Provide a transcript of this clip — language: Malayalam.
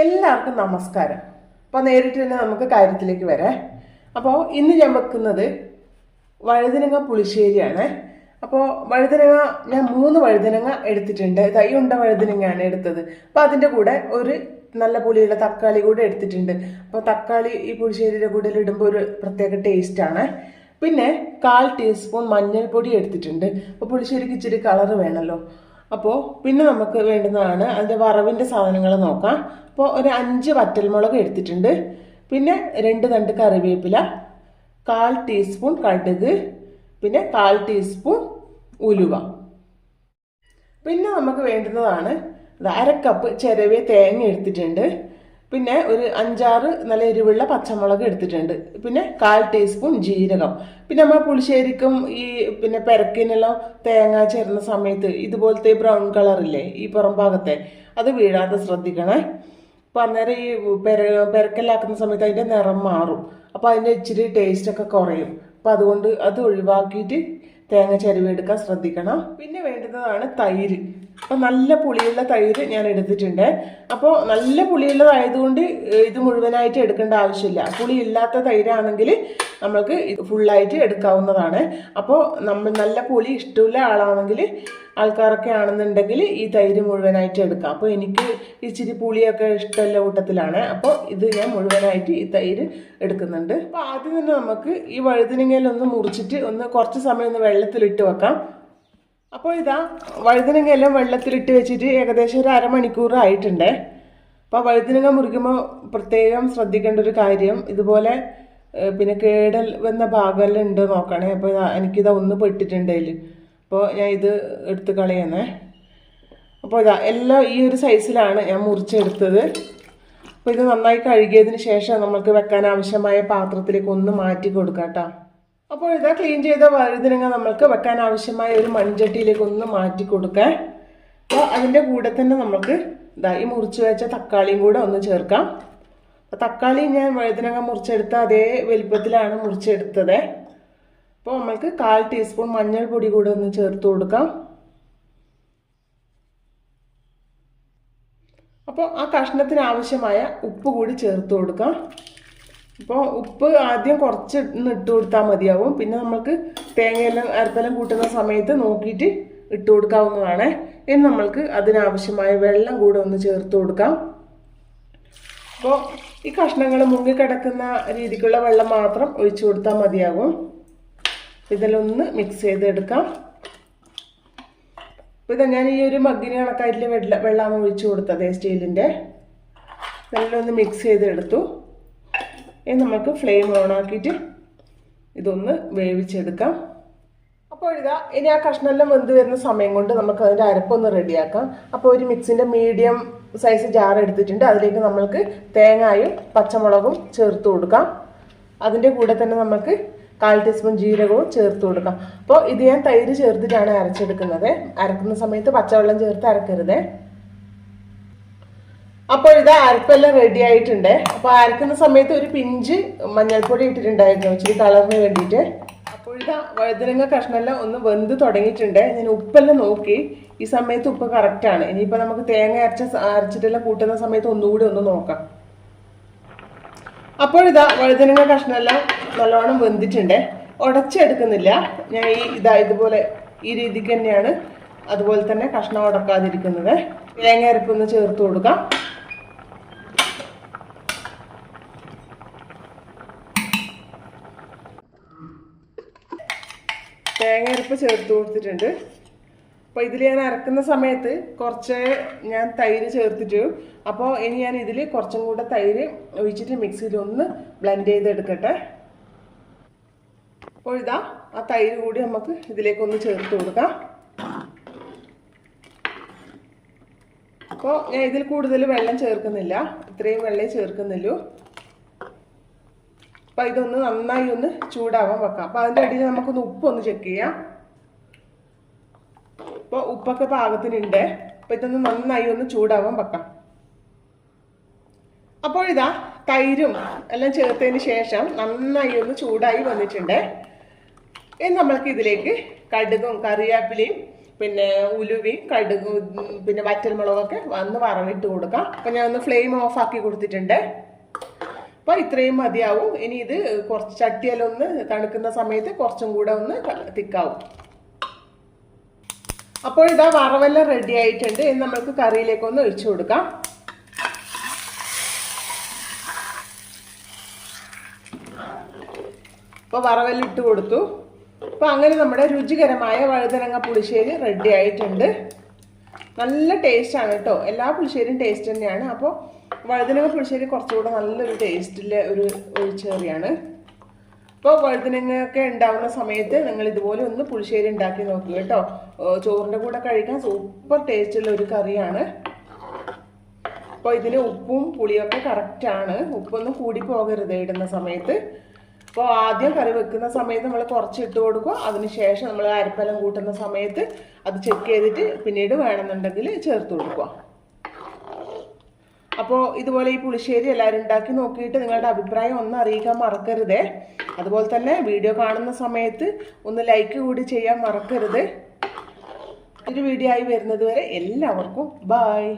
എല്ലാവർക്കും നമസ്കാരം. അപ്പോൾ നേരിട്ട് തന്നെ നമുക്ക് കാര്യത്തിലേക്ക് വരാം. അപ്പോൾ ഇന്ന് ഞാൻ വെക്കുന്നത് വഴുതനങ്ങ പുളിശ്ശേരിയാണ്. അപ്പോൾ വഴുതനങ്ങ ഞാൻ മൂന്ന് വഴുതനങ്ങ എടുത്തിട്ടുണ്ട്. തൈ ഉണ്ട വഴുതനങ്ങയാണ് എടുത്തത്. അപ്പോൾ അതിന്റെ കൂടെ ഒരു നല്ല പുളിയുള്ള തക്കാളി കൂടെ എടുത്തിട്ടുണ്ട്. അപ്പോൾ തക്കാളി ഈ പുളിശ്ശേരിയുടെ കൂടെ ഇടുമ്പോൾ ഒരു പ്രത്യേക ടേസ്റ്റാണ് പിന്നെ കാൽ ടീസ്പൂൺ മഞ്ഞൾപ്പൊടി എടുത്തിട്ടുണ്ട്. അപ്പോൾ പുളിശ്ശേരിക്ക് ഇച്ചിരി കളർ വേണമല്ലോ അപ്പോൾ പിന്നെ നമുക്ക് വേണ്ടുന്നതാണ് അതിന്റെ വറവിന്റെ സാധനങ്ങൾ നോക്കാം. അപ്പോൾ ഒരു അഞ്ച് വറ്റൽമുളക് എടുത്തിട്ടുണ്ട്. പിന്നെ രണ്ട് തണ്ട് കറിവേപ്പില കാൽ ടീസ്പൂൺ കടുക് പിന്നെ കാൽ ടീസ്പൂൺ ഉലുവ. പിന്നെ നമുക്ക് വേണ്ടുന്നതാണ് അരക്കപ്പ് ചെരവിയ തേങ്ങ എടുത്തിട്ടുണ്ട്. പിന്നെ ഒരു അഞ്ചാറ് നല്ല എരിവുള്ള പച്ചമുളക് എടുത്തിട്ടുണ്ട്. പിന്നെ കാൽ ടീസ്പൂൺ ജീരകം. പിന്നെ നമ്മൾ പുളിശ്ശേരിക്കും ഈ പിന്നെ പെരക്കിനെല്ലാം തേങ്ങ ചേരുന്ന സമയത്ത് ഇതുപോലത്തെ ബ്രൗൺ കളറില്ലേ ഈ പുറം ഭാഗത്തെ അത് വീഴാതെ ശ്രദ്ധിക്കണേ. അപ്പം അന്നേരം ഈ പെര പെരക്കലാക്കുന്ന സമയത്ത് അതിന്റെ നിറം മാറും. അപ്പോൾ അതിന്റെ ഇച്ചിരി ടേസ്റ്റൊക്കെ കുറയും. അപ്പോൾ അതുകൊണ്ട് അത് ഒഴിവാക്കിയിട്ട് തേങ്ങ ചരുവെടുക്കാൻ ശ്രദ്ധിക്കണം. പിന്നെ വേണ്ടുന്നതാണ് തൈര്. അപ്പോൾ നല്ല പുളിയുള്ള തൈര് ഞാൻ എടുത്തിട്ടുണ്ട്. അപ്പോൾ നല്ല പുളിയുള്ളതായതുകൊണ്ട് ഇത് മുഴുവനായിട്ട് എടുക്കേണ്ട ആവശ്യമില്ല. പുളി ഇല്ലാത്ത തൈരാണെങ്കിൽ നമ്മൾക്ക് ഫുള്ളായിട്ട് എടുക്കാവുന്നതാണ്. അപ്പോൾ നമ്മൾ നല്ല പുളി ഇഷ്ടമുള്ള ആളാണെങ്കിൽ ആൾക്കാരൊക്കെ ആണെന്നുണ്ടെങ്കിൽ ഈ തൈര് മുഴുവനായിട്ട് എടുക്കാം. അപ്പോൾ എനിക്ക് ഇച്ചിരി പുളിയൊക്കെ ഇഷ്ടമല്ല കൂട്ടത്തിലാണ്. അപ്പോൾ ഇത് ഞാൻ മുഴുവനായിട്ട് ഈ തൈര് എടുക്കുന്നുണ്ട്. അപ്പോൾ ആദ്യം തന്നെ നമുക്ക് ഈ വഴുതനങ്ങയിലൊന്ന് മുറിച്ചിട്ട് ഒന്ന് കുറച്ച് സമയം ഒന്ന് വെള്ളത്തിലിട്ട് വെക്കാം. അപ്പോൾ ഇതാ വഴുതനങ്ങ എല്ലാം വെള്ളത്തിലിട്ട് വെച്ചിട്ട് ഏകദേശം ഒരു അരമണിക്കൂർ ആയിട്ടുണ്ട്. അപ്പോൾ വഴുതനങ്ങ മുറിക്കുമ്പോൾ പ്രത്യേകം ശ്രദ്ധിക്കേണ്ട ഒരു കാര്യം ഇതുപോലെ പിന്നെ കേടൽ വന്ന ഭാഗമെല്ലാം ഉണ്ട് നോക്കണേ അപ്പോൾ എനിക്കിതാ ഒന്ന് പെട്ടിട്ടുണ്ട് അതിൽ അപ്പോൾ ഞാൻ ഇത് എടുത്ത് കളയുന്നേ അപ്പോൾ ഇതാ എല്ലാം ഈ ഒരു സൈസിലാണ് ഞാൻ മുറിച്ചെടുത്തത്. അപ്പോൾ ഇത് നന്നായി കഴുകിയതിന് ശേഷം നമുക്ക് വെക്കാൻ ആവശ്യമായ പാത്രത്തിലേക്ക് ഒന്ന് മാറ്റി കൊടുക്കാം കേട്ടോ അപ്പോൾ ഇതാ ക്ലീൻ ചെയ്ത വഴുതനങ്ങ നമ്മൾക്ക് വെക്കാൻ ആവശ്യമായ ഒരു മൺചട്ടിയിലേക്ക് ഒന്ന് മാറ്റി കൊടുക്കാം. അപ്പോൾ അതിന്റെ കൂടെ തന്നെ നമുക്ക് ഇതാ ഈ മുറിച്ച് വെച്ച തക്കാളിയും കൂടെ ഒന്ന് ചേർക്കാം. അപ്പോൾ തക്കാളി ഞാൻ വഴുതനങ്ങ മുറിച്ചെടുത്ത അതേ വലിപ്പത്തിലാണ് മുറിച്ചെടുത്തത്. അപ്പോൾ നമ്മൾക്ക് കാൽ ടീസ്പൂൺ മഞ്ഞൾപ്പൊടി കൂടെ ഒന്ന് ചേർത്ത് കൊടുക്കാം. അപ്പോൾ ആ കഷ്ണത്തിന് ആവശ്യമായ ഉപ്പ് കൂടി ചേർത്ത് കൊടുക്കാം. അപ്പോൾ ഉപ്പ് ആദ്യം കുറച്ച് ഇട്ട് കൊടുത്താൽ മതിയാവും. പിന്നെ നമുക്ക് തേങ്ങയെല്ലാം അരപ്പെല്ലാം കൂട്ടുന്ന സമയത്ത് നോക്കിയിട്ട് ഇട്ട് കൊടുക്കാവുന്നതാണ്. ഇനി നമ്മൾക്ക് അതിനാവശ്യമായ വെള്ളം കൂടെ ഒന്ന് ചേർത്ത് കൊടുക്കാം. അപ്പോൾ ഈ കഷ്ണങ്ങൾ മുങ്ങിക്കിടക്കുന്ന രീതിക്കുള്ള വെള്ളം മാത്രം ഒഴിച്ചു കൊടുത്താൽ മതിയാകും ഇതിലൊന്ന് മിക്സ് ചെയ്തെടുക്കാം. അപ്പോൾ ഇതാ ഞാൻ ഈ ഒരു മഗ്ഗിന് കണക്കായിട്ടുള്ള വെള്ളം വെള്ളമാണ് ഒഴിച്ചു കൊടുത്തത് സ്റ്റീലിന്റെ നല്ലൊന്ന് മിക്സ് ചെയ്തെടുത്തു. ഇനി നമുക്ക് ഫ്ലെയിം ഓൺ ആക്കിയിട്ട് ഇതൊന്ന് വേവിച്ചെടുക്കാം. അപ്പോൾ ഇതാ ഇനി ആ കഷ്ണമെല്ലാം വെന്ത് വരുന്ന സമയം കൊണ്ട് നമുക്ക് അതിന്റെ അരപ്പൊന്ന് റെഡിയാക്കാം അപ്പോൾ ഒരു മിക്സിന്റെ മീഡിയം സൈസ് ജാർ എടുത്തിട്ടുണ്ട്. അതിലേക്ക് നമ്മൾക്ക് തേങ്ങായും പച്ചമുളകും ചേർത്ത് കൊടുക്കാം. അതിന്റെ കൂടെ തന്നെ നമുക്ക് കാൽ ടീസ്പൂൺ ജീരകവും ചേർത്ത് കൊടുക്കാം. അപ്പോൾ ഇത് ഞാൻ തൈര് ചേർത്തിട്ടാണ് അരച്ചെടുക്കുന്നത്. അരക്കുന്ന സമയത്ത് പച്ചവെള്ളം ചേർത്ത് അരക്കരുത്. അപ്പോൾ ഇത് അരപ്പെല്ലാം റെഡി ആയിട്ടുണ്ട്. അപ്പോൾ അരക്കുന്ന സമയത്ത് ഒരു പിഞ്ച് മഞ്ഞൾപ്പൊടി ഇട്ടിട്ടുണ്ടായിരുന്നു. ഇച്ചിരി കളറിന് വേണ്ടിയിട്ട്. അപ്പോൾ ഇതാ വഴുതനങ്ങ കഷ്ണമെല്ലാം ഒന്ന് വെന്ത് തുടങ്ങിയിട്ടുണ്ട്. ഞാൻ ഉപ്പെല്ലാം നോക്കി. ഈ സമയത്ത് ഉപ്പ് കറക്റ്റാണ് ഇനിയിപ്പോൾ നമുക്ക് തേങ്ങ അരച്ച അരച്ചിട്ടെല്ലാം കൂട്ടുന്ന സമയത്ത് ഒന്നുകൂടി ഒന്ന് നോക്കാം. അപ്പോൾ ഇതാ വഴുതനങ്ങ കഷ്ണമെല്ലാം നല്ലോണം വെന്തിട്ടുണ്ട്. ഉടച്ചെടുക്കുന്നില്ല ഞാൻ ഈ ഇതാ ഇതുപോലെ ഈ രീതിക്ക് തന്നെയാണ് അതുപോലെ തന്നെ കഷ്ണം ഉടക്കാതിരിക്കുന്നത് തേങ്ങ അരപ്പൊന്ന് ചേർത്ത് കൊടുക്കാം. തേങ്ങ അരപ്പ് ചേർത്ത് കൊടുത്തിട്ടുണ്ട്. അപ്പോൾ ഇതിൽ ഞാൻ അരക്കുന്ന സമയത്ത് കുറച്ച് ഞാൻ തൈര് ചേർത്തിട്ട്. അപ്പോൾ ഇനി ഞാൻ ഇതിൽ കുറച്ചും കൂടെ തൈര് ഒഴിച്ചിട്ട് മിക്സിയിൽ ഒന്ന് ബ്ലെൻഡ് ചെയ്തെടുക്കട്ടെ. അപ്പോൾ ഇതാ ആ തൈര് കൂടി നമുക്ക് ഇതിലേക്കൊന്ന് ചേർത്ത് കൊടുക്കാം. അപ്പോൾ ഞാൻ ഇതിൽ കൂടുതൽ വെള്ളം ചേർക്കുന്നില്ല. ഇത്രയും വെള്ളമേ ചേർക്കുന്നുള്ളൂ. അപ്പോൾ ഇതൊന്ന് നന്നായി ഒന്ന് ചൂടാവാൻ വെക്കാം. അപ്പോൾ അതിന്റെ ഇടയിൽ നമുക്കൊന്ന് ഉപ്പൊന്ന് ചെക്ക് ചെയ്യാം. ഇപ്പോൾ ഉപ്പൊക്കെ പാകത്തിനുണ്ട്. അപ്പോൾ ഇതൊന്ന് നന്നായി ഒന്ന് ചൂടാവാൻ വെക്കാം. അപ്പോൾ ഇതാ തൈരും എല്ലാം ചേർത്തതിന് ശേഷം നന്നായി ഒന്ന് ചൂടായി വന്നിട്ടുണ്ട്. ഇനി നമ്മൾക്ക് ഇതിലേക്ക് കടുകും കറിവേപ്പിലയും പിന്നെ ഉലുവയും കടുക് പിന്നെ പിന്നെ വറ്റൽമുളകൊക്കെ വന്ന് വറവിട്ട് കൊടുക്കാം. അപ്പം ഞാൻ ഒന്ന് ഫ്ലെയിം ഓഫ് ആക്കി കൊടുത്തിട്ടുണ്ട്. അപ്പോൾ ഇത്രയും മതിയാവും. ഇനി ഇത് കുറച്ച് ചട്ടിയലൊന്ന് തണുക്കുന്ന സമയത്ത് കുറച്ചും കൂടെ ഒന്ന് തിക്കാവും. അപ്പോൾ ഇതാ വറവെല്ലാം റെഡി ആയിട്ടുണ്ട്. ഇനി നമുക്ക് കറിയിലേക്ക് ഒന്ന് ഒഴിച്ചു കൊടുക്കാം. അപ്പോൾ വറവെല്ലാം ഇട്ട് കൊടുത്തു. അപ്പോൾ അങ്ങനെ നമ്മുടെ രുചികരമായ വഴുതനങ്ങ പുളിശ്ശേരി റെഡി ആയിട്ടുണ്ട്. നല്ല ടേസ്റ്റാണ് കേട്ടോ. എല്ലാ പുളിശ്ശേരിയും ടേസ്റ്റ് തന്നെയാണ്. അപ്പോൾ വഴുതനങ്ങ പുളിശ്ശേരി കുറച്ചുകൂടെ നല്ലൊരു ടേസ്റ്റിലെ ഒരു ഒഴിച്ചേറിയാണ് അപ്പോൾ വഴുതനങ്ങയൊക്കെ ഉണ്ടാവുന്ന സമയത്ത് നിങ്ങൾ ഇതുപോലെ ഒന്ന് പുളിശ്ശേരി ഉണ്ടാക്കി നോക്കുക കേട്ടോ. ചോറിന്റെ കൂടെ കഴിക്കാൻ സൂപ്പർ ടേസ്റ്റുള്ള ഒരു കറിയാണ്. അപ്പോൾ ഇതിന് ഉപ്പും പുളിയൊക്കെ കറക്റ്റാണ് ഉപ്പൊന്നും കൂടി പോകരുത് ഇടുന്ന സമയത്ത്. അപ്പോൾ ആദ്യം കറി വെക്കുന്ന സമയത്ത് നമ്മൾ കുറച്ച് ഇട്ട് കൊടുക്കുക അതിനുശേഷം നമ്മൾ അരപ്പലം കൂട്ടുന്ന സമയത്ത് അത് ചെക്ക് ചെയ്തിട്ട് പിന്നീട് വേണമെന്നുണ്ടെങ്കിൽ ചേർത്ത് കൊടുക്കുക. അപ്പോൾ ഇതുപോലെ ഈ പുളിശ്ശേരി എല്ലാവരും ഉണ്ടാക്കി നോക്കിയിട്ട് നിങ്ങളുടെ അഭിപ്രായം ഒന്ന് അറിയിക്കാൻ മറക്കരുതേ. അതുപോലെ തന്നെ വീഡിയോ കാണുന്ന സമയത്ത് ഒന്ന് ലൈക്ക് കൂടി ചെയ്യാൻ മറക്കരുത്. ഒരു വീഡിയോ ആയി വരുന്നത് വരെ എല്ലാവർക്കും ബായ്